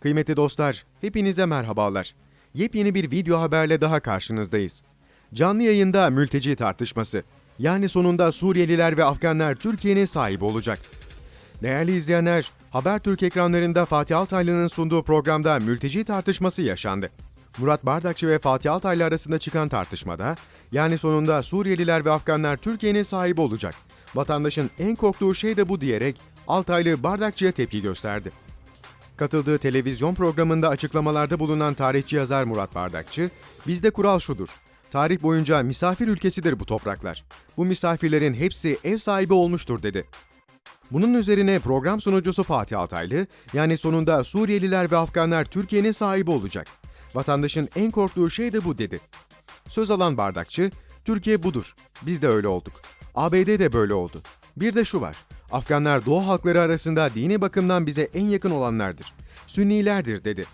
Kıymetli dostlar, hepinize merhabalar. Yepyeni bir video haberle daha karşınızdayız. Canlı yayında mülteci tartışması. Yani sonunda Suriyeliler ve Afganlar Türkiye'nin sahibi olacak. Değerli izleyenler, Habertürk ekranlarında Fatih Altaylı'nın sunduğu programda mülteci tartışması yaşandı. Murat Bardakçı ve Fatih Altaylı arasında çıkan tartışmada, yani sonunda Suriyeliler ve Afganlar Türkiye'nin sahibi olacak. Vatandaşın en korktuğu şey de bu diyerek Altaylı Bardakçı'ya tepki gösterdi. Katıldığı televizyon programında açıklamalarda bulunan tarihçi yazar Murat Bardakçı, bizde kural şudur. Tarih boyunca misafir ülkesidir bu topraklar. Bu misafirlerin hepsi ev sahibi olmuştur dedi. Bunun üzerine program sunucusu Fatih Altaylı, yani sonunda Suriyeliler ve Afganlar Türkiye'nin sahibi olacak. Vatandaşın en korktuğu şey de bu dedi. Söz alan Bardakçı, Türkiye budur. Biz de öyle olduk. ABD de böyle oldu. Bir de şu var. Afganlar Doğu halkları arasında dini bakımdan bize en yakın olanlardır. Sünnilerdir dedi.